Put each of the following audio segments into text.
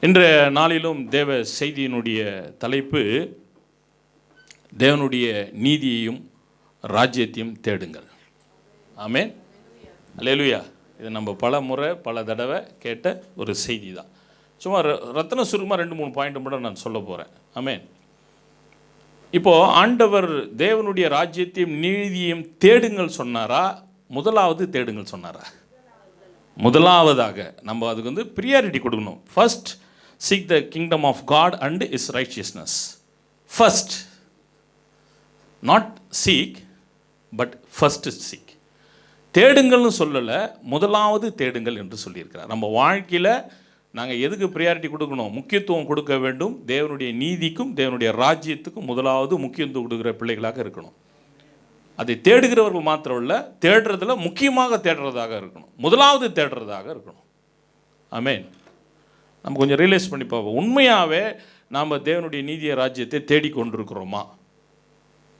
இன்றைய நாளிலும் தேவ செய்தியினுடைய தலைப்பு தேவனுடைய நீதியையும் ராஜ்யத்தையும் தேடுங்கள். ஆமென். அல்லேலூயா. இது நம்ம பல முறை பல தடவை கேட்ட ஒரு செய்தி தான் சும்மா ர- ரத்தின சுருக்கமாக ரெண்டு மூணு பாயிண்ட் மட்டும் நான் சொல்ல போகிறேன் ஆமேன். இப்போ ஆண்டவர் தேவனுடைய ராஜ்யத்தையும் நீதியையும் தேடுங்கள் சொன்னாரா? முதலாவது தேடுங்கள் சொன்னாரா? முதலாவதாக நம்ம அதுக்கு வந்து ப்ரியாரிட்டி கொடுக்கணும். First seek the kingdom of God and is righteousness first not seek but first seek தேடுங்கள்னு சொல்லலை முதலாவது தேடுங்கள் என்று சொல்லியிருக்கிறார். நம்ம வாழ்க்கையில் நாங்கள் எதுக்கு ப்ரியாரிட்டி கொடுக்கணும்? முக்கியத்துவம் கொடுக்க வேண்டும். தேவனுடைய நீதிக்கும் தேவனுடைய ராஜ்யத்துக்கும் முதலாவது முக்கியத்துவம் கொடுக்குற பிள்ளைகளாக இருக்கணும். அதை தேடுகிறவர்கள் மாத்திரம் இல்லை தேடுறதில் முக்கியமாக தேடுறதாக இருக்கணும். முதலாவது தேடுறதாக இருக்கணும். ஆமென் நம்ம கொஞ்சம் ரியலைஸ் பண்ணி பார்ப்போம். உண்மையாகவே நாம் தேவனுடைய நீதிய ராஜ்யத்தை தேடிக்கொண்டிருக்கிறோமா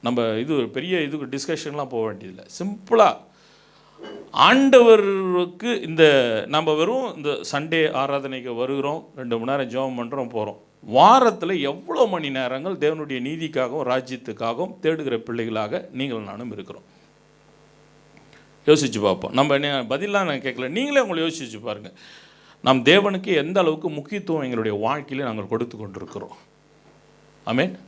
நம்ம இது ஒரு பெரிய இதுக்கு டிஸ்கஷன்லாம் போக வேண்டியதில்லை. சிம்பிளாக ஆண்டவருக்கு இந்த நம்ம வெறும் இந்த சண்டே ஆராதனைக்கு வருகிறோம் ரெண்டு மணி நேரம் ஜெபம் பண்ணுறோம் போகிறோம் வாரத்தில் எவ்வளோ மணி நேரங்கள் தேவனுடைய நீதிக்காகவும் ராஜ்யத்துக்காகவும் தேடுகிற பிள்ளைகளாக நீங்கள் நானும் இருக்கிறோம். யோசிச்சு பார்ப்போம். நம்ம என்ன பதிலாக நான் கேட்கல. நீங்களே உங்களை யோசிச்சு பாருங்கள் நாம் தேவனுக்கு எந்த அளவுக்கு முக்கியத்துவம் எங்களுடைய வாழ்க்கையில் நாங்கள் கொடுத்து கொண்டிருக்கிறோம். ஆமேன்.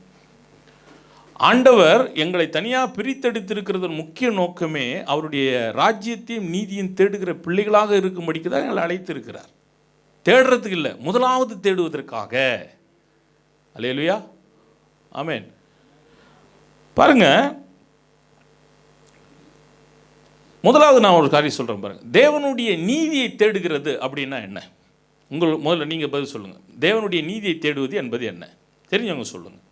ஆண்டவர் எங்களை தனியாக பிரித்தெடுத்திருக்கிறதன் முக்கிய நோக்கமே அவருடைய ராஜ்யத்தையும் நீதியும் தேடுகிற பிள்ளைகளாக இருக்கும்படிக்கு தான் எங்களை அழைத்திருக்கிறார். தேடுறதுக்கு இல்லை முதலாவது தேடுவதற்காக. அல்லையா ஆமேன். பாருங்க முதலாவது நான் ஒரு காரியம் சொல்கிறேன் பாருங்கள் தேவனுடைய நீதியை தேடுகிறது அப்படின்னா என்ன? உங்கள் முதல்ல நீங்கள் பதில் சொல்லுங்கள் தேவனுடைய நீதியை தேடுவது என்பது என்ன? தெரிஞ்சவங்க சொல்லுங்கள்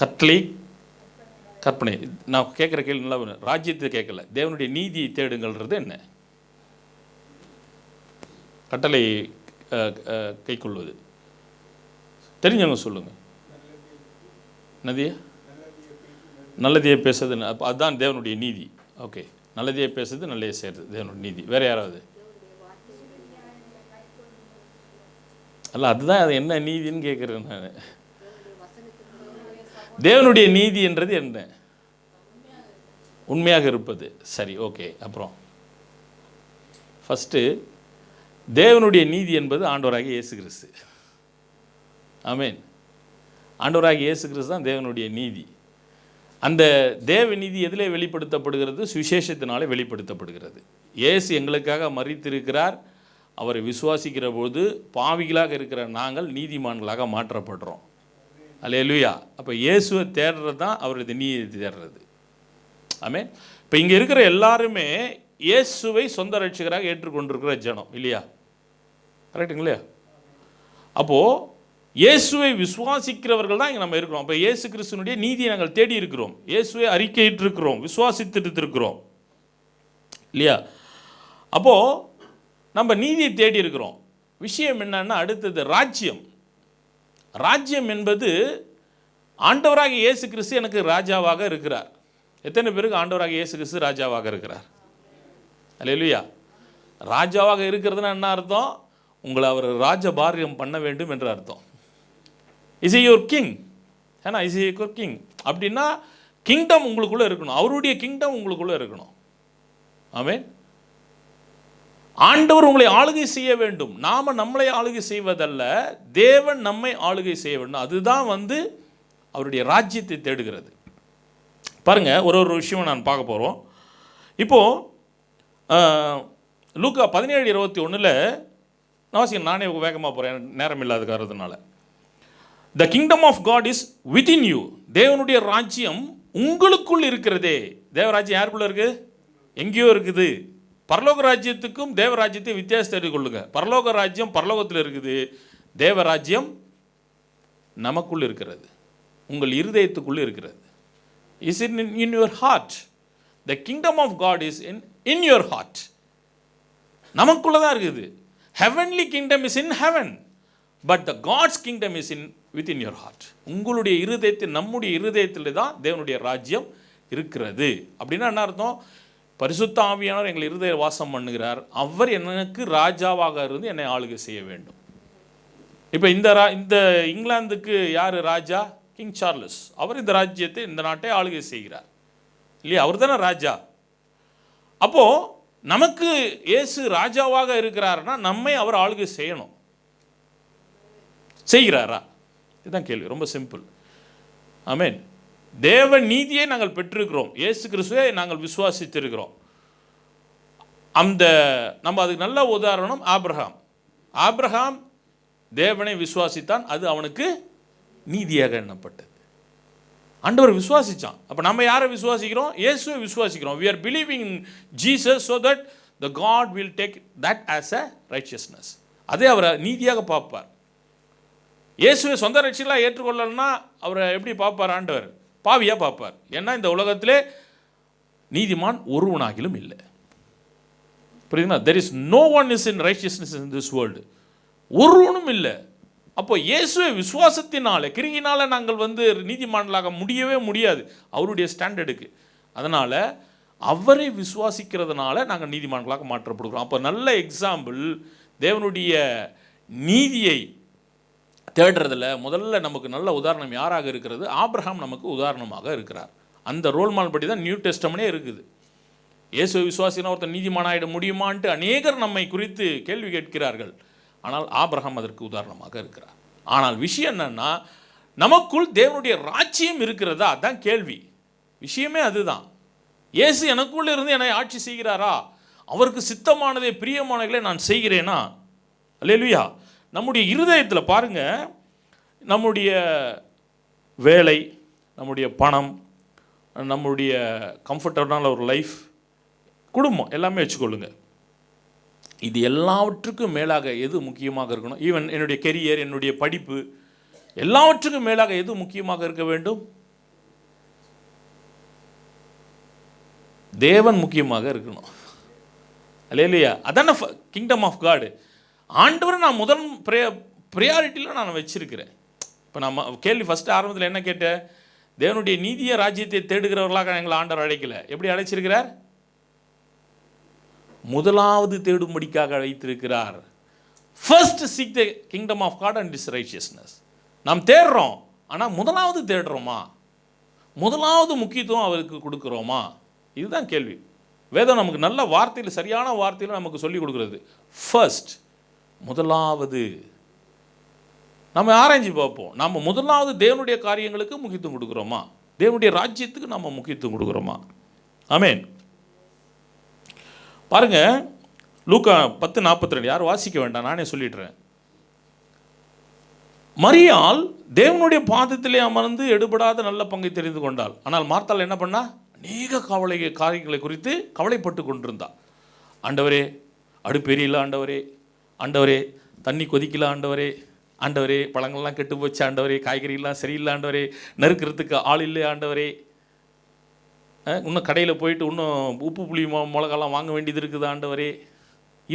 கட்டளை கற்பனை. நான் கேட்குற கேள்வி நல்லா ராஜ்யத்தை கேட்கல. தேவனுடைய நீதியை தேடுங்கள்ன்றது என்ன? கட்டளை கை கொள்வது தெரிஞ்சவங்க சொல்லுங்கள் நதியா நல்லதையே பேசுறது அப்போ அதுதான் தேவனுடைய நீதி. ஓகே நல்லதையே பேசுறது நல்லதையே செய்கிறது தேவனுடைய நீதி. வேற யாராவது? அல்ல அதுதான் அது என்ன நீதின்னு கேட்குறேன் நான். தேவனுடைய நீதி என்றது என்ன? உண்மையாக இருப்பது. சரி ஓகே அப்புறம். ஃபஸ்ட்டு தேவனுடைய நீதி என்பது ஆண்டவராகிய இயேசு கிறிஸ்து ஆமென் ஆண்டவராகிய இயேசு கிறிஸ்து தான் தேவனுடைய நீதி. அந்த தேவநீதி எதிலே வெளிப்படுத்தப்படுகிறது சுவிசேஷத்தினாலே வெளிப்படுத்தப்படுகிறது. இயேசு எங்களுக்காக மறித்திருக்கிறார் அவரை விசுவாசிக்கிற போது பாவிகளாக இருக்கிற நாங்கள் நீதிமான்களாக மாற்றப்படுறோம். அல்லேலூயா. அப்போ இயேசுவை தேடுறது தான் அவரது நீதி தேடுறது. ஆமே இப்போ இங்கே இருக்கிற எல்லாருமே இயேசுவை சொந்த ரட்சகராக ஏற்றுக்கொண்டிருக்கிற ஜனம் இல்லையா? கரெக்டுங்களா அப்போது இயேசுவை விசுவாசிக்கிறவர்கள் தான் இங்கே நம்ம இருக்கிறோம். அப்போ இயேசு கிறிஸ்துனுடைய நீதியை நாங்கள் தேடி இருக்கிறோம். இயேசுவை அறிக்கையிட்டு இருக்கிறோம் விசுவாசித்துட்டு இருக்கிறோம் இல்லையா? அப்போது நம்ம நீதியை தேடி இருக்கிறோம். விஷயம் என்னன்னா அடுத்தது ராஜ்யம். ராஜ்யம் என்பது ஆண்டவராக இயேசு கிறிஸ்து எனக்கு ராஜாவாக இருக்கிறார். எத்தனை பேருக்கு ஆண்டவராக இயேசு கிறிஸ்து ராஜாவாக இருக்கிறார்? அல்லேலூயா. ராஜாவாக இருக்கிறதுனா என்ன அர்த்தம்? உங்களை அவர் ராஜபாரியம் பண்ண வேண்டும் என்று அர்த்தம். இஸ் யுவர் கிங் ஏன்னா இஸ் யுவர் கிங் அப்படின்னா கிங்டம் உங்களுக்குள்ளே இருக்கணும் அவருடைய கிங்டம் உங்களுக்குள்ளே இருக்கணும் ஆமேன் ஆண்டவர் உங்களை ஆளுகை செய்ய வேண்டும் நாம நம்மளை ஆளுகை செய்வதல்ல தேவன் நம்மை ஆளுகை செய்ய வேண்டும் அதுதான் வந்து அவருடைய ராஜ்யத்தை தேடுகிறது பாருங்கள் ஒரு ஒரு விஷயம் நான் பார்க்க போகிறோம் இப்போது லூக்கா பதினேழு இருபத்தி ஒன்றில் நான் நானே வேகமாக போகிறேன் நேரம் இல்லாத காரணத்தினால the kingdom of God is within you தேவனுடைய ராஜ்யம் உங்களுக்குள் இருக்கிறதே. தேவராஜ்யம் யாருக்குள்ளே இருக்குது எங்கேயோ இருக்குது. பரலோக ராஜ்யத்துக்கும் தேவராஜ்யத்தையும் வித்தியாசம் தெரிந்து கொள்ளுங்க பரலோக ராஜ்யம் பரலோகத்தில் இருக்குது. தேவராஜ்யம் நமக்குள் இருக்கிறது. உங்கள் இருதயத்துக்குள்ளே இருக்கிறது. Is in in your heart the kingdom of God is in in your heart நமக்குள்ளே தான் இருக்குது. Heavenly kingdom is in heaven but the God's kingdom is in with in your heart உங்களுடைய இருதயத்தில் நம்முடைய இருதயத்தில் தான் தேவனுடைய ராஜ்யம் இருக்கிறது. அப்படின்னா என்ன அர்த்தம்? பரிசுத்த ஆவியானவர் எங்கள் இருதய வாசம் பண்ணுகிறார். அவர் எனக்கு ராஜாவாக இருந்து என்னை ஆளுகை செய்ய வேண்டும். இப்போ இந்த ரா இந்த இங்கிலாந்துக்கு யார் ராஜா? கிங் சார்லஸ் அவர் இந்த ராஜ்யத்தை இந்த நாட்டை ஆளுகை செய்கிறார். இல்லையா? அவர் தானே ராஜா. அப்போது நமக்கு இயேசு ராஜாவாக இருக்கிறாருன்னா நம்மை அவர் ஆளுகை செய்யணும். செய்கிறாரா? இதுதான் கேள்வி ரொம்ப சிம்பிள் ஆமென் தேவ நீதியை நாங்கள் பெற்றிருக்கிறோம். இயேசு கிறிஸ்துவை நாங்கள் விசுவாசித்திருக்கிறோம். அந்த நம்ம அதுக்கு நல்ல உதாரணம் ஆப்ரஹாம் ஆப்ரஹாம் தேவனை விசுவாசித்தான் அது அவனுக்கு நீதியாக எண்ணப்பட்டது. ஆண்டவர் விசுவாசித்தான் அப்போ நம்ம யாரை விசுவாசிக்கிறோம்? இயேசுவை விசுவாசிக்கிறோம். We are believing in Jesus so that the God will take that as a righteousness அதே அவரை நீதியாக பார்ப்பார். இயேசுவை சொந்த ரட்சிகளாக ஏற்றுக்கொள்ளலைன்னா அவரை எப்படி பார்ப்பார் ஆண்டவர்? பாவியாக பார்ப்பார். ஏன்னா இந்த உலகத்திலே நீதிமான் ஒருவனாகிலும் இல்லை. புரியுதுங்களா? There is no one is in righteousness in this world ஒருவனும் இல்லை. அப்போ இயேசுவை விசுவாசத்தினால கிருங்கினால் நாங்கள் வந்து நீதிமான்களாக முடியவே முடியாது. அவருடைய ஸ்டாண்டர்டுக்கு அதனால் அவரை விசுவாசிக்கிறதுனால நாங்கள் நீதிமான்களாக மாற்றப்படுகிறோம். அப்போ நல்ல எக்ஸாம்பிள் தேவனுடைய நீதியை தேடுறதுல முதல்ல நமக்கு நல்ல உதாரணம் யாராக இருக்கிறது? ஆப்ரஹாம் நமக்கு உதாரணமாக இருக்கிறார். அந்த ரோல் மால் படி தான் நியூ டெஸ்டமனே இருக்குது. இயேசு விசுவாசினா ஒருத்தர் நீதிமானாயிட முடியுமான்ட்டு அநேகர் நம்மை குறித்து கேள்வி கேட்கிறார்கள். ஆனால் ஆப்ரஹாம் அதற்கு உதாரணமாக இருக்கிறார். ஆனால் விஷயம் என்னென்னா நமக்குள் தேவனுடைய ராஜ்யம் இருக்கிறதா? அதான் கேள்வி. விஷயமே அதுதான். இயேசு எனக்குள்ளே இருந்து என்னை ஆட்சி செய்கிறாரா? அவருக்கு சித்தமானதே பிரியமானதை நான் செய்கிறேனா? அல்லேலுயா. நம்முடைய இருதயத்தில் பாருங்க நம்முடைய வேலை நம்முடைய பணம் நம்முடைய கம்ஃபர்டபுளான ஒரு லைஃப் குடும்பம் எல்லாமே வச்சுக்கொள்ளுங்க. இது எல்லாவற்றுக்கும் மேலாக எது முக்கியமாக இருக்கணும்? ஈவன் என்னுடைய கெரியர் என்னுடைய படிப்பு எல்லாவற்றுக்கும் மேலாக எது முக்கியமாக இருக்க வேண்டும்? தேவன் முக்கியமாக இருக்கணும். இல்லையா அதான கிங்டம் ஆஃப் காடு ஆண்டவரை நான் முதல் ப்ரே ப்ரையாரிட்டியில் நான் வச்சிருக்கிறேன். இப்போ நம்ம கேள்வி ஃபஸ்ட்டு ஆரம்பத்தில் என்ன கேட்டேன்? தேவனுடைய நீதிய ராஜ்யத்தை தேடுகிறவர்களாக எங்களை ஆண்டவர் அழைக்கல. எப்படி அழைச்சிருக்கிறார்? முதலாவது தேடும்படிக்காக அழைத்திருக்கிறார். First seek the kingdom of God and is righteousness நாம் தேடுறோம் ஆனால் முதலாவது தேடுறோமா? முதலாவது முக்கியத்துவம் அவருக்கு கொடுக்குறோமா? இதுதான் கேள்வி. வேதம் நமக்கு நல்ல வார்த்தையில் சரியான வார்த்தையில் நமக்கு சொல்லிக் கொடுக்குறது. ஃபர்ஸ்ட் முதலாவது நம்ம ஆராய்ஞ்சு பார்ப்போம். நம்ம முதலாவது தேவனுடைய காரியங்களுக்கு முக்கியத்துவம் கொடுக்குறோமா? தேவனுடைய ராஜ்யத்துக்கு நம்ம முக்கியத்துவம் கொடுக்குறோமா? ஆமேன் பாருங்க லூக்கா பத்து நாற்பத்தி ரெண்டு யாரும் வாசிக்க வேண்டாம் நானே சொல்லிடுறேன். மரியால் தேவனுடைய பாதத்திலே அமர்ந்து எடுபடாத நல்ல பங்கை தெரிந்து கொண்டாள். ஆனால் மார்த்தால் என்ன பண்ணா? அநேக கவலை காரியங்களை குறித்து கவலைப்பட்டு கொண்டிருந்தாள். ஆண்டவரே அடுப்பெரியல ஆண்டவரே ஆண்டவரே தண்ணி கொதிக்கல ஆண்டவரே ஆண்டவரே பழங்கள்லாம் கெட்டு போச்சு ஆண்டவரே காய்கறிலாம் சரியில்லை ஆண்டவரே நறுக்கிறதுக்கு ஆள் இல்லை ஆண்டவரே. இன்னும் கடையில் போயிட்டு இன்னும் உப்பு புளி மொ மிளகாலாம் வாங்க வேண்டியது இருக்குது ஆண்டவரே.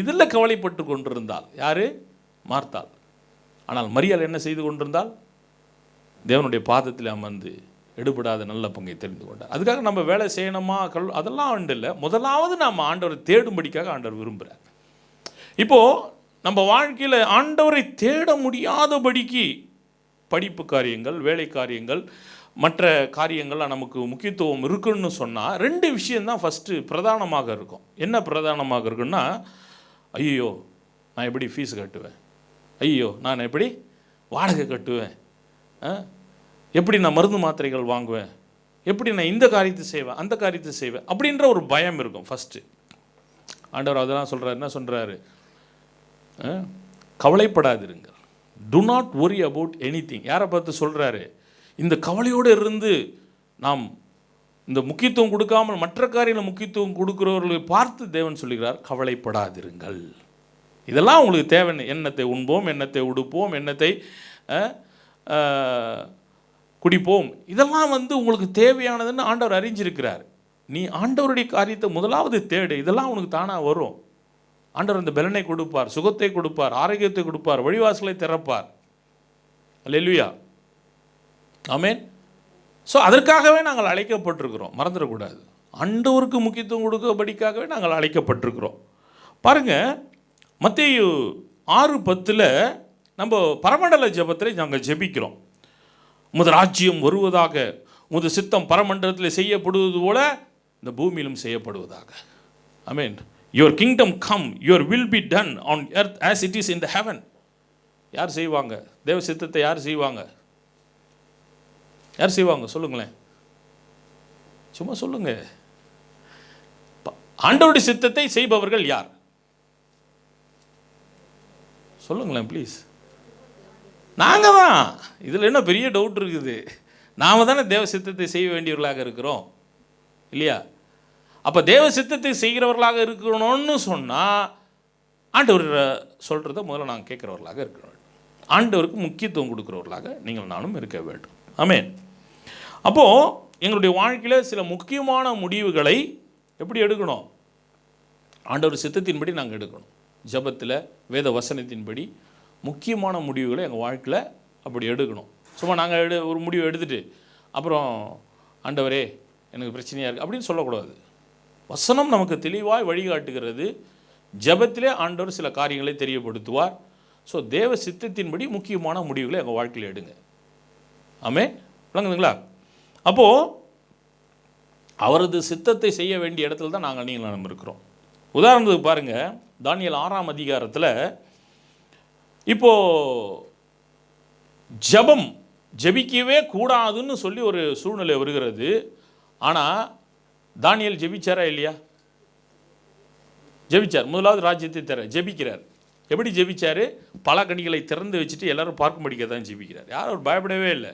இதில் கவலைப்பட்டு கொண்டிருந்தாள் யார்? மார்த்தாள். ஆனால் மரியாள் என்ன செய்து கொண்டிருந்தால்? தேவனுடைய பாதத்தில் அமர்ந்து எடுபடாத நல்ல பங்கை தெரிந்து கொண்டார். அதுக்காக நம்ம வேலை செய்யணுமா கல் அதெல்லாம் ஆண்டு இல்லை. முதலாவது நாம் ஆண்டவரை தேடும்படிக்காக ஆண்டவர் விரும்புகிறார் இப்போது நம்ம வாழ்க்கையில் ஆண்டவரை தேட முடியாதபடிக்கு படிப்பு காரியங்கள் வேலை காரியங்கள் மற்ற காரியங்கள்லாம் நமக்கு முக்கியத்துவம் இருக்குன்னு சொன்னால் ரெண்டு விஷயந்தான் ஃபஸ்ட்டு பிரதானமாக இருக்கும். என்ன பிரதானமாக இருக்குன்னா ஐயோ நான் எப்படி ஃபீஸ் கட்டுவேன்? ஐயோ நான் எப்படி வாடகை கட்டுவேன்? ஆ? எப்படி நான் மருந்து மாத்திரைகள் வாங்குவேன்? எப்படி நான் இந்த காரியத்தை செய்வேன் அந்த காரியத்தை செய்வேன் அப்படின்ற ஒரு பயம் இருக்கும் ஃபஸ்ட்டு ஆண்டவர் அதெல்லாம் சொல்கிறார் என்ன சொல்கிறாரு கவலைப்படாதிருங்கள். Do not worry about any thing யாரை பார்த்து சொல்கிறாரு இந்த கவலையோடு இருந்து நாம் இந்த முக்கியத்துவம் கொடுக்காமல் மற்ற காரியங்களில் முக்கியத்துவம் கொடுக்குறவர்களை பார்த்து தேவன் சொல்லுகிறார் கவலைப்படாதிருங்கள். இதெல்லாம் உங்களுக்கு தேவை எண்ணத்தை உண்போம் எண்ணத்தை உடுப்போம் எண்ணத்தை குடிப்போம். இதெல்லாம் வந்து உங்களுக்கு தேவையானதுன்னு ஆண்டவர் அறிஞ்சிருக்கிறார். நீ ஆண்டவருடைய காரியத்தை முதலாவது தேடு. இதெல்லாம் உனக்கு தானாக வரும். ஆண்டவர் இந்த பலனை கொடுப்பார் சுகத்தை கொடுப்பார் ஆரோக்கியத்தை கொடுப்பார் வழிவாசலை திறப்பார். லெல்வியா ஆமேன் ஸோ அதற்காகவே நாங்கள் அழைக்கப்பட்டிருக்கிறோம். மறந்துடக்கூடாது. ஆண்டவருக்கு முக்கியத்துவம் கொடுக்கபடிக்காகவே நாங்கள் அழைக்கப்பட்டிருக்கிறோம். பாருங்கள் மத்திய ஆறு பத்தில் நம்ம பரமண்டல ஜெபத்தில் நாங்கள் ஜெபிக்கிறோம். உமது ராஜ்யம் வருவதாக உமது சித்தம் பரமண்டலத்தில் செய்யப்படுவது போல இந்த பூமியிலும் செய்யப்படுவதாக. I mean your kingdom come your will be done on earth as it is in the heaven யார் செய்வாங்க? தேவ சித்தத்தை யார் செய்வாங்க? யார் செய்வாங்க? சொல்லுங்களேன். சும்மா சொல்லுங்க. ப- ஆண்டவருடைய சித்தத்தை செய்பவர்கள் யார்? சொல்லுங்களேன் ப்ளீஸ் நாங்கள் தான் இதில் என்ன பெரிய டவுட் இருக்குது? நாம் தானே தேவ சித்தத்தை செய்ய வேண்டியவர்களாக இருக்கிறோம். இல்லையா? அப்போ தேவ சித்தத்தை செய்கிறவர்களாக இருக்கணும்னு சொன்னால் ஆண்டவர் சொல்கிறத முதல்ல நாங்கள் கேட்குறவர்களாக இருக்க வேண்டும் ஆண்டவருக்கு முக்கியத்துவம் கொடுக்குறவர்களாக நீங்கள் நானும் இருக்க வேண்டும். ஆமேன். அப்போது எங்களுடைய வாழ்க்கையில் சில முக்கியமான முடிவுகளை எப்படி எடுக்கணும்? ஆண்டவர் சித்தத்தின்படி நாங்கள் எடுக்கணும். ஜெபத்தில் வேத வசனத்தின்படி முக்கியமான முடிவுகளை எங்கள் வாழ்க்கையில் அப்படி எடுக்கணும். சும்மா நாங்கள் எடு ஒரு முடிவு எடுத்துகிட்டு அப்புறம் ஆண்டவரே எனக்கு பிரச்சனையாக இருக்குது அப்படின்னு சொல்லக்கூடாது. வசனம் நமக்கு தெளிவாய் வழிகாட்டுகிறது. ஜபத்திலே ஆண்டவர் சில காரியங்களை தெரியப்படுத்துவார். ஸோ தேவ சித்தத்தின்படி முக்கியமான முடிவுகளை எங்கள் வாழ்க்கையில் எடுங்க. ஆமே விளங்குதுங்களா? அப்போது அவரது சித்தத்தை செய்ய வேண்டிய இடத்துல தான் நாங்கள் நீங்கள் நம்ம இருக்கிறோம். உதாரணத்துக்கு பாருங்கள் தானியல் ஆறாம் அதிகாரத்தில் இப்போது ஜெபம் ஜெபிக்கவே கூடாதுன்னு சொல்லி ஒரு சூழ்நிலை வருகிறது. ஆனால் தானியல் ஜெபிச்சாரா இல்லையா? ஜெபிச்சார். முதலாவது ராஜ்யத்தை தர ஜெபிக்கிறார். எப்படி ஜெபிச்சார்? பல கனிகளை திறந்து வச்சுட்டு எல்லாரும் பார்க்கும்படிக்க தான் ஜெபிக்கிறார். யாரும் அவர் பயப்படவே இல்லை.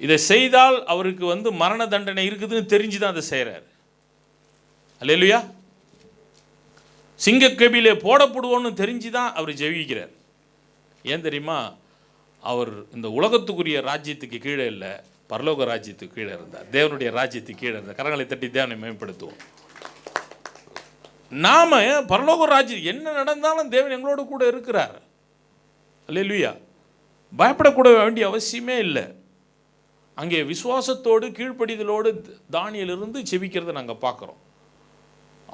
இதை செய்தால் அவருக்கு வந்து மரண தண்டனை இருக்குதுன்னு தெரிஞ்சு தான் அதை செய்கிறார் அல்லையா சிங்கக்கபிலே போடப்படுவோன்னு தெரிஞ்சு தான் அவர் ஜெபிக்கிறார். ஏன் தெரியுமா? அவர் இந்த உலகத்துக்குரிய ராஜ்யத்துக்கு கீழே இல்லை. பரலோக ராஜ்யத்துக்கு கீழே இருந்தார். தேவனுடைய ராஜ்யத்துக்கு கீழே இருந்தார். கரங்களை தட்டி தேவனை மேம்படுத்துவோம். நாம பரலோக ராஜ்யம் என்ன நடந்தாலும் தேவன் எங்களோட கூட இருக்கிறார். அல்லேலூயா. பயப்படக்கூட வேண்டிய அவசியமே இல்லை. அங்கே விசுவாசத்தோடு கீழ்ப்படிதலோடு தானியிலிருந்து செபிக்கிறத நாங்கள் பார்க்குறோம்.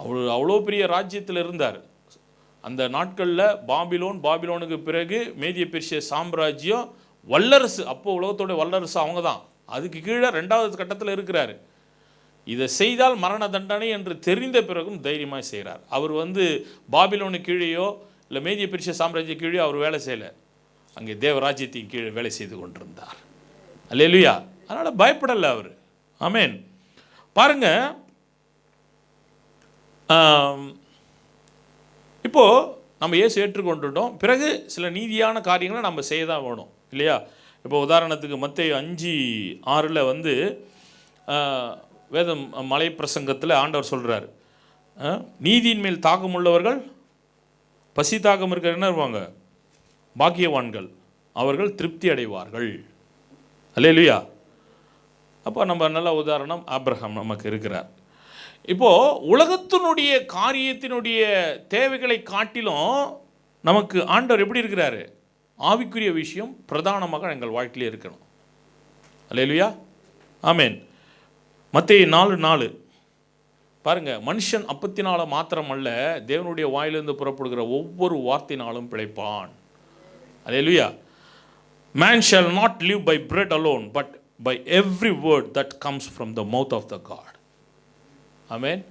அவ்வளோ அவ்வளோ பெரிய ராஜ்யத்தில் இருந்தார். அந்த நாட்களில் பாபிலோன் பாபிலோனுக்கு பிறகு மேதிய பெருசிய சாம்ராஜ்யம் வல்லரசு அப்போ உலகத்தோட வல்லரசு அவங்க தான் அதுக்கு கீழே ரெண்டாவது கட்டத்தில் இருக்கிறாரு. இதை செய்தால் மரண தண்டனை என்று தெரிந்த பிறகும் தைரியமாக செய்கிறார் அவர் வந்து பாபிலோனு கீழேயோ இல்லை மேதிய பெர்ஷிய சாம்ராஜ்ய கீழே அவர் வேலை செய்யலை. அங்கே தேவராஜ்யத்தின் கீழே வேலை செய்து கொண்டிருந்தார். அல்லேலுயா. அதனால் பயப்படலை அவர். ஆமேன். பாருங்க. இப்போது நம்ம ஏசு ஏற்றுக்கொண்டுட்டோம். பிறகு சில நீதியான காரியங்களை நம்ம செய்ய தான் வேணும். இல்லையா? இப்போ உதாரணத்துக்கு மத்திய அஞ்சு ஆறில் வந்து வேதம் மலை பிரசங்கத்தில் ஆண்டவர் சொல்கிறார் நீதியின் மேல் தாக்கம் உள்ளவர்கள் பசி தாகம் இருக்கிற என்ன இருப்பாங்க பாக்கியவான்கள். அவர்கள் திருப்தி அடைவார்கள். அல்லேலுயா. அப்போ நம்ம நல்ல உதாரணம் ஆப்ரஹாம் நமக்கு இருக்கிறார். இப்போது உலகத்தினுடைய காரியத்தினுடைய தேவைகளை காட்டிலும் நமக்கு ஆண்டவர் எப்படி இருக்கிறாரு? ஆவிக்குரிய விஷயம் பிரதானமாக எங்கள் வாழ்க்கையிலே இருக்கணும். அல்லையா ஆமேன் மத்திய நாலு நாலு. பாருங்கள் மனுஷன் அப்பத்தினால மாத்திரம் அல்ல தேவனுடைய வாயிலிருந்து புறப்படுகிற ஒவ்வொரு வார்த்தையினாலும் பிழைப்பான். அல்லேலுயா man shall not live by bread alone but by every word that comes from the mouth of the God amen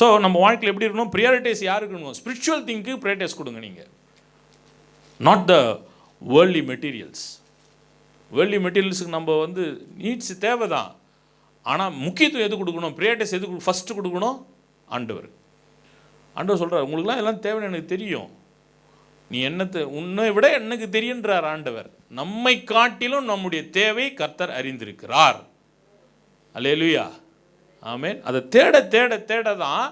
so நம்ம வாழ்க்கையில் எப்படி இருக்கணும்? ப்ரியாரிட்டிஸ் யாருக்கு இருக்கணும்? ஸ்பிரிச்சுவல் திங்க்கு ப்ரியாரிட்டிஸ் கொடுங்க நீங்கள் not the worldly materials worldly மெட்டீரியல்ஸுக்கு நம்ம வந்து நீட்ஸ் தேவை தான் ஆனால் முக்கியத்துவம் எது கொடுக்கணும்? ப்ரியாரிட்டிஸ் எது ஃபஸ்ட்டு கொடுக்கணும்? ஆண்டவர். ஆண்டவர் சொல்கிறார் உங்களுக்குலாம் எல்லாம் தேவைன்னு எனக்கு தெரியும். நீ என்னத்தை உன்னை விட எனக்கு தெரியுன்றார் ஆண்டவர். நம்மை காட்டிலும் நம்முடைய தேவை கர்த்தர் அறிந்திருக்கிறார். அல்லேலுயா. ஆமேன். அதை தேட தேட தேட தான்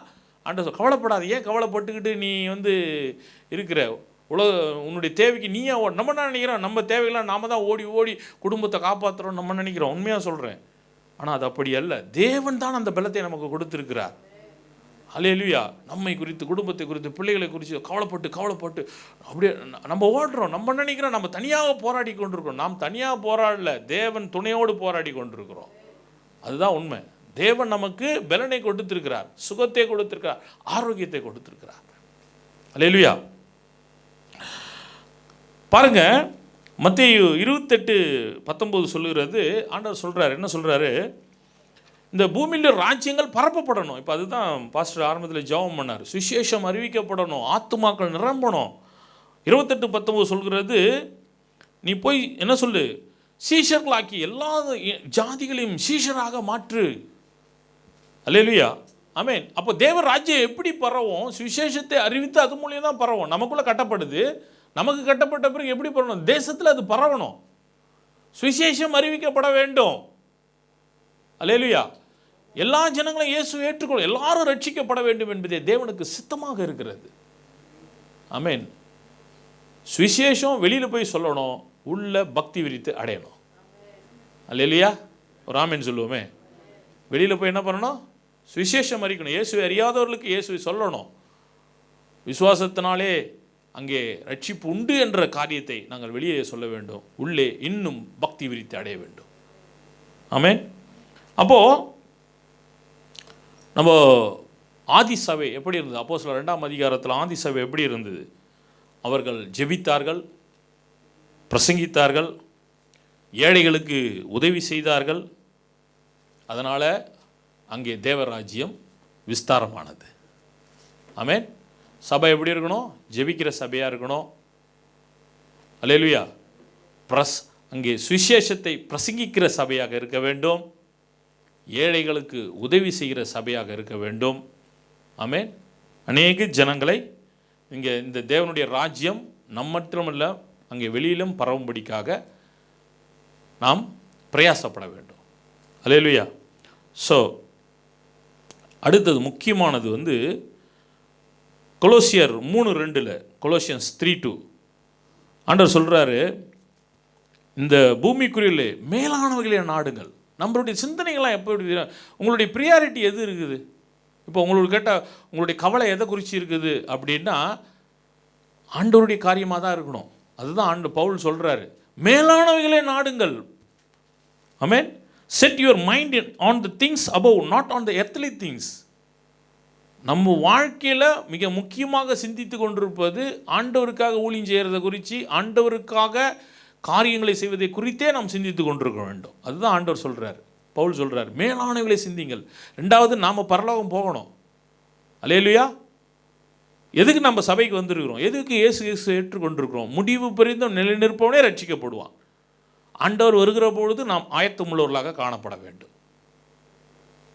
ஆண்டவர் சொல் கவலைப்படாத ஏன் கவலைப்பட்டுக்கிட்டு நீ வந்து இருக்கிற? உலக உன்னுடைய தேவைக்கு நீயா ஓ நம்ம என்ன நினைக்கிறோம்? நம்ம தேவையெல்லாம் நாம தான் ஓடி ஓடி குடும்பத்தை காப்பாற்றுறோம் நம்ம நினைக்கிறோம். உண்மையாக சொல்கிறேன் ஆனால் அது அப்படி அல்ல. தேவன் தான் அந்த பலத்தை நமக்கு கொடுத்துருக்கிறார். அலையலுயா நம்மை குறித்து குடும்பத்தை குறித்து பிள்ளைகளை குறித்து கவலைப்பட்டு கவலைப்பட்டு அப்படியே நம்ம ஓடுறோம். நம்ம நினைக்கிறோம்? நம்ம தனியாக போராடி கொண்டிருக்கிறோம். நாம் தனியாக போராடல. தேவன் துணையோடு போராடி கொண்டிருக்கிறோம். அதுதான் உண்மை. தேவன் நமக்கு பலனை கொடுத்திருக்கிறார். சுகத்தை கொடுத்திருக்கிறார். ஆரோக்கியத்தை கொடுத்திருக்கிறார். அலையலுயா பாருங்க மத்திய இருபத்தெட்டு பத்தொம்போது சொல்லுகிறது ஆண்டவர் சொல்கிறாரு என்ன சொல்கிறாரு இந்த பூமியில் ராஜ்யங்கள் பரப்பப்படணும். இப்போ அதுதான் பாஸ்டர் ஆரம்பத்தில் ஜெபம் பண்ணார். சுவிசேஷம் அறிவிக்கப்படணும் ஆத்துமாக்கள் நிரம்பணும். இருபத்தெட்டு பத்தொம்போது சொல்கிறது நீ போய் என்ன சொல்லு? சீஷர்களாக்கி எல்லா ஜாதிகளையும் சீஷராக மாற்று. அல்லையா ஆமென். அப்போ தேவ ராஜ்யம் எப்படி பரவும்? சுவிசேஷத்தை அறிவித்து அது மூலியம் தான் பரவும். நமக்குள்ளே கட்டப்படுது. நமக்கு கட்டப்பட்ட பிறகு எப்படி பரவணும் தேசத்தில் அது பரவணும். சுவிசேஷம் அறிவிக்கப்பட வேண்டும். அலேலுயா எல்லா ஜனங்களும் இயேசு ஏற்றுக்கொள் எல்லாரும் ரட்சிக்கப்பட வேண்டும் என்பதே தேவனுக்கு சித்தமாக இருக்கிறது. அமேன் சுவிசேஷம் வெளியில் போய் சொல்லணும் உள்ள பக்தி விரித்து அடையணும். அல்லையா ஒரு ஆமேன் சொல்லுவோமே. வெளியில் போய் என்ன பண்ணணும்? சுவிசேஷம் அறிக்கணும். இயேசுவை அறியாதவர்களுக்கு இயேசுவை சொல்லணும். விசுவாசத்தினாலே அங்கே ரட்சிப்பு உண்டு என்ற காரியத்தை நாங்கள் வெளியே சொல்ல வேண்டும். உள்ளே இன்னும் பக்தி விரித்து அடைய வேண்டும். ஆமேன். அப்போது நம்ம ஆதி சபை எப்படி இருந்தது? அப்போ சில ரெண்டாம் அதிகாரத்தில் ஆதி சபை எப்படி இருந்தது? அவர்கள் ஜெபித்தார்கள் பிரசங்கித்தார்கள் ஏழைகளுக்கு உதவி செய்தார்கள். அதனால் அங்கே தேவராஜ்யம் விஸ்தாரமானது. ஆமேன். சபை எப்படி இருக்கணும்? ஜெபிக்கிற சபையாக இருக்கணும். அலேலுயா பிரஸ் அங்கே சுவிசேஷத்தை பிரசங்கிக்கிற சபையாக இருக்க வேண்டும். ஏழைகளுக்கு உதவி செய்கிற சபையாக இருக்க வேண்டும். ஆமேன். அநேக ஜனங்களை இங்கே இந்த தேவனுடைய ராஜ்யம் நம் மட்டுமல்ல அங்கே வெளியிலும் பரவும்படிக்காக நாம் பிரயாசப்பட வேண்டும். அலேலுயா ஸோ அடுத்தது முக்கியமானது வந்து கொலோசியர் மூணு ரெண்டில் கொலோசியன்ஸ் த்ரீ டூ ஆண்டவர் சொல்கிறாரு இந்த பூமிக்குரியில் மேலானவைகளே நாடுங்கள். நம்மளுடைய சிந்தனைகள்லாம் எப்போ எப்படி உங்களுடைய ப்ரியாரிட்டி எது இருக்குது? இப்போ உங்களுக்கு கேட்டால் உங்களுடைய கவலை எதை குறித்து இருக்குது அப்படின்னா ஆண்டவருடைய காரியமாக தான் இருக்கணும். அதுதான் ஆண்டு பவுல் சொல்கிறாரு மேலானவைகளே நாடுங்கள். அமேன் set your mind on the things above not on the earthly things நம்ம வாழ்க்கையில் மிக முக்கியமாக சிந்தித்து கொண்டிருப்பது ஆண்டவருக்காக ஊழியம் செய்கிறத குறித்து ஆண்டவருக்காக காரியங்களை செய்வதை குறித்தே நாம் சிந்தித்து கொண்டிருக்க வேண்டும். அதுதான் ஆண்டவர் சொல்கிறார் பவுல் சொல்கிறார் மேலானவர்களை சிந்திங்கள் ரெண்டாவது நாம் பரலோகம் போகணும். அலேலுயா எதுக்கு நம்ம சபைக்கு வந்திருக்கிறோம்? எதுக்கு இயேசு இயேசு ஏற்றுக்கொண்டிருக்கிறோம்? முடிவு பெரிந்தும் நிலைநிற்பவனே ரட்சிக்கப்படுவான். ஆண்டவர் வருகிற பொழுது நாம் ஆயத்தமுள்ளவர்களாக காணப்பட வேண்டும்.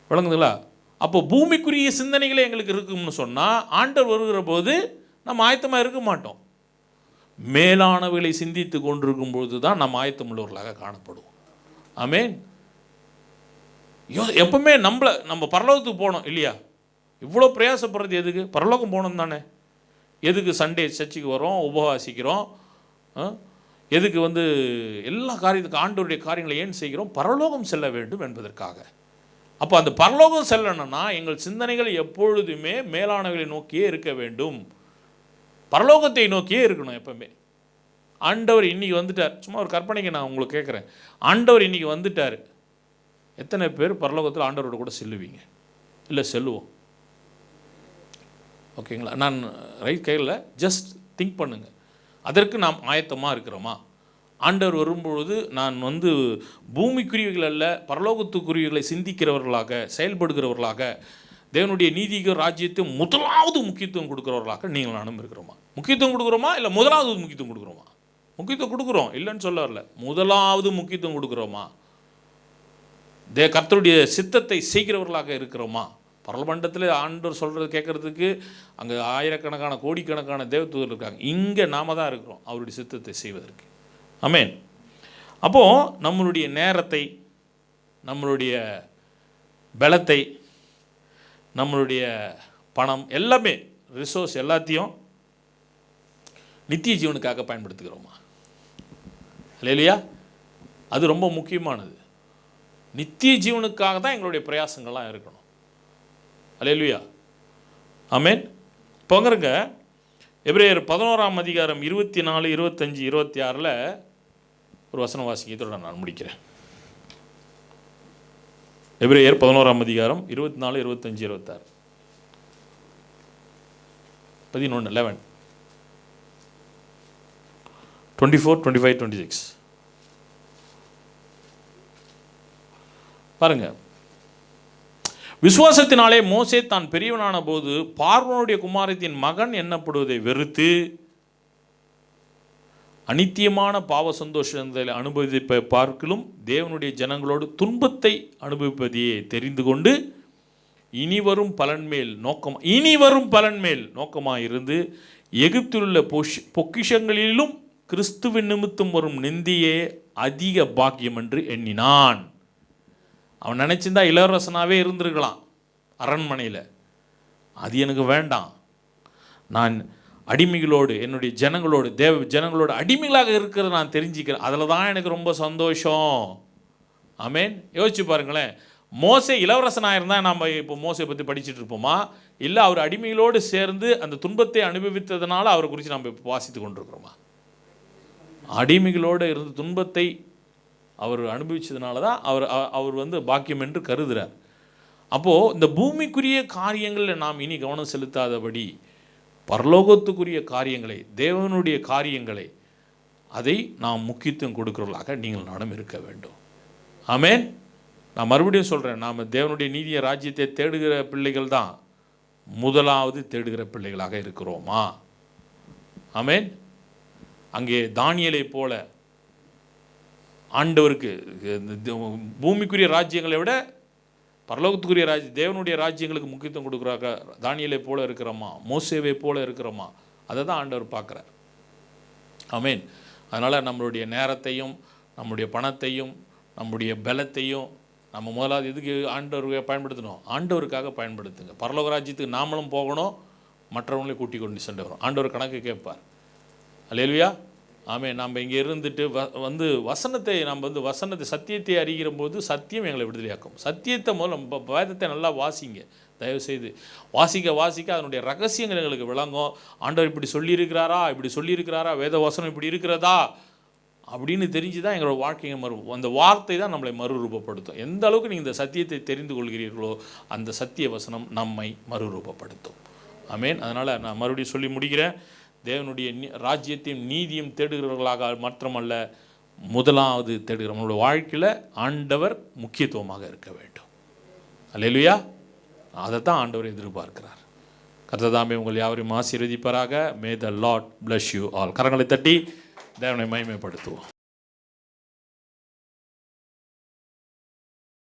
விளங்குதுங்களா? அப்போ பூமிக்குரிய சிந்தனைகளே எங்களுக்கு இருக்கும்னு சொன்னால் ஆண்டவர் வருகிற போது நம்ம ஆயத்தமாக இருக்க மாட்டோம். மேலானவைகளை சிந்தித்து கொண்டிருக்கும் பொழுது தான் நம்ம ஆயத்தமுள்ளவர்களாக காணப்படுவோம். ஆமேன். யோ எப்பவுமே நம்மளை நம்ம பரலோகத்துக்கு போனோம் இல்லையா? இவ்வளோ பிரயாசப்படுறது எதுக்கு? பரலோகம் போகணும் தானே. எதுக்கு சண்டே சர்ச்சுக்கு வரோம் உபவாசிக்கிறோம் எதுக்கு வந்து எல்லா காரியத்துக்கு ஆண்டவருடைய காரியங்களை ஏன் செய்கிறோம்? பரலோகம் செல்ல வேண்டும் என்பதற்காக. அப்போ அந்த பரலோகம் செல்லணும்னா எங்கள் சிந்தனைகள் எப்பொழுதுமே மேலானவர்களை நோக்கியே இருக்க வேண்டும். பரலோகத்தை நோக்கியே இருக்கணும் எப்பவுமே. ஆண்டவர் இன்னைக்கு வந்துட்டார். சும்மா ஒரு கற்பனைக்கு நான் உங்களுக்கு கேட்குறேன். ஆண்டவர் இன்னைக்கு வந்துட்டார். எத்தனை பேர் பரலோகத்தில் ஆண்டவரோட கூட செல்லுவீங்க? இல்லை செல்லுவோம். ஓகேங்களா? நான் ரைட் கையில் ஜஸ்ட் திங்க் பண்ணுங்கள் அதற்கு நாம் ஆயத்தமாக இருக்கிறோமா? ஆண்டவர் வரும்பொழுது நான் வந்து பூமிக்குரியவர்கள் அல்ல பரலோகத்துக்குரியவர்களை சிந்திக்கிறவர்களாக செயல்படுகிறவர்களாக தேவனுடைய நீதிக ராஜ்யத்தை முதலாவது முக்கியத்துவம் கொடுக்குறவர்களாக நீங்கள் நானும் இருக்கிறோமா? முக்கியத்துவம் கொடுக்குறோமா இல்லை முதலாவது முக்கியத்துவம் கொடுக்குறோமா? முக்கியத்துவம் கொடுக்குறோம். இல்லைன்னு சொல்ல வரல. முதலாவது முக்கியத்துவம் கொடுக்குறோமா? தே கர்த்தருடைய சித்தத்தை செய்கிறவர்களாக இருக்கிறோமா? பரலமண்டத்தில் ஆண்டவர் சொல்கிறது கேட்குறதுக்கு அங்கே ஆயிரக்கணக்கான கோடிக்கணக்கான தேவதூதர் இருக்காங்க. இங்கே நாம தான் இருக்கிறோம். அவருடைய சித்தத்தை செய்வதற்கு. அமேன் அப்போது நம்மளுடைய நேரத்தை நம்மளுடைய பலத்தை நம்மளுடைய பணம் எல்லாமே ரிசோர்ஸ் எல்லாத்தையும் நித்திய ஜீவனுக்காக பயன்படுத்துகிறோமா? இல்லையா? அது ரொம்ப முக்கியமானது. நித்திய ஜீவனுக்காக தான் எங்களுடைய பிரயாசங்கள்லாம் இருக்கணும். அல்லேலுயா. ஆமென். போங்கிறங்க எபிரேயர் பதினோராம் அதிகாரம் இருபத்தி நாலு இருபத்தஞ்சி இருபத்தி ஆறில் ஒரு வசன வாசிக்கிறதோட நான் முடிக்கிறேன். எபிரேயர் பதினோராம் அதிகாரம் இருபத்தி நாலு இருபத்தஞ்சு இருபத்தாறு பதினொன்று eleven twenty four twenty five twenty six பாருங்க. விசுவாசத்தினாலே மோசே தான் பெரியவனான போது பார்வனுடைய குமாரத்தின் மகன் என்னப்படுவதை வெறுத்து அனித்தியமான பாவ சந்தோஷத்தை அனுபவிப்பை பார்க்கிலும் தேவனுடைய ஜனங்களோடு துன்பத்தை அனுபவிப்பதையே தெரிந்து கொண்டு இனி வரும் பலன் மேல் நோக்கம் இனி வரும் பலன் மேல் நோக்கமாக இருந்து எகிப்திலுள்ள பொஷ் பொக்கிஷங்களிலும் கிறிஸ்துவின் நிமித்தம் வரும் நிந்தியே அதிக பாக்கியம் என்று எண்ணினான். அவன் நினச்சிருந்தா இளவரசனாகவே இருந்திருக்கலாம் அரண்மனையில். அது எனக்கு வேண்டாம். நான் அடிமைகளோடு என்னுடைய ஜனங்களோடு தேவ ஜனங்களோடு அடிமைகளாக இருக்கிறத நான் தெரிஞ்சுக்கிறேன். அதில் தான் எனக்கு ரொம்ப சந்தோஷம். ஆமேன். யோசிச்சு பாருங்களேன். மோசை இளவரசனாக இருந்தால் நம்ம இப்போ மோசை பற்றி படிச்சுட்டு இருப்போமா? இல்லை அவர் அடிமைகளோடு சேர்ந்து அந்த துன்பத்தை அனுபவித்ததுனால அவரை குறித்து நம்ம இப்போ வாசித்து கொண்டிருக்கிறோமா? அடிமைகளோடு இருந்த துன்பத்தை அவர் அனுபவித்ததுனால தான் அவர் அ- அவர் வந்து பாக்கியம் என்று கருதுகிறார் அப்போது இந்த பூமிக்குரிய காரியங்களில் நாம் இனி கவனம் செலுத்தாதபடி பரலோகத்துக்குரிய காரியங்களை தேவனுடைய காரியங்களை அதை நாம் முக்கியத்துவம் கொடுக்கிறவர்களாக நீங்கள் நானும் இருக்க வேண்டும். ஆமேன். நான் மறுபடியும் சொல்கிறேன் நாம் தேவனுடைய நீதிய ராஜ்யத்தை தேடுகிற பிள்ளைகள் தான் முதலாவது தேடுகிற பிள்ளைகளாக இருக்கிறோமா? ஆமேன். அங்கே தானியலை போல ஆண்டவருக்கு பூமிக்குரிய ராஜ்யங்களை விட பரலோகத்துக்குரிய ராஜ் தேவனுடைய ராஜ்யங்களுக்கு முக்கியத்துவம் கொடுக்குறாங்க தானியலை போல இருக்கிறோமா மோசேவை போல இருக்கிறோமா அதை தான் ஆண்டவர் பார்க்குறார். ஆமென். அதனால் நம்மளுடைய நேரத்தையும் நம்முடைய பணத்தையும் நம்முடைய பலத்தையும் நம்ம முதலாவது எதுக்கு ஆண்டவருக்கு பயன்படுத்தணும்? ஆண்டவருக்காக பயன்படுத்துங்க. பரலோக ராஜ்யத்துக்கு நாமளும் போகணும் மற்றவங்களையும் கூட்டி கொண்டு சென்று வரும் ஆண்டவர் கணக்கு கேட்பார். அல்லேலுயா. ஆமே நம்ம இங்கே இருந்துட்டு வ வந்து வசனத்தை நம்ம வந்து வசனத்தை சத்தியத்தை அறிகிற போது சத்தியம் எங்களை விடுதலையாக்கும். சத்தியத்தை முதல்ல நம்ம வேதத்தை நல்லா வாசிங்க. தயவுசெய்து. வாசிக்க வாசிக்க அதனுடைய ரகசியங்கள் எங்களுக்கு விளங்கும். ஆண்டவர் இப்படி சொல்லியிருக்கிறாரா? இப்படி சொல்லியிருக்கிறாரா? வேத வசனம் இப்படி இருக்கிறதா? அப்படின்னு தெரிஞ்சு தான் எங்களோட வாழ்க்கையை மறு அந்த வார்த்தை தான் நம்மளை மறுரூபப்படுத்தும். எந்த அளவுக்கு நீங்கள் இந்த சத்தியத்தை தெரிந்து கொள்கிறீர்களோ அந்த சத்திய வசனம் நம்மை மறுரூபப்படுத்தும். ஆமென். அதனால் நான் மறுபடியும் சொல்லி முடிக்கிறேன். தேவனுடைய ராஜ்யத்தையும் நீதியும் தேடுகிறவர்களாக மாத்திரமல்ல முதலாவது தேடுகிறவங்களோட நம்மளோட வாழ்க்கையில் ஆண்டவர் முக்கியத்துவமாக இருக்க வேண்டும். அல்லையா அதை தான் ஆண்டவர் எதிர்பார்க்கிறார். கர்த்ததாமே உங்கள் யாவரையும் ஆசீர்வதிப்பாராக. May the lord bless you all கரங்களை தட்டி தேவனை மகிமைப்படுத்துவோம்.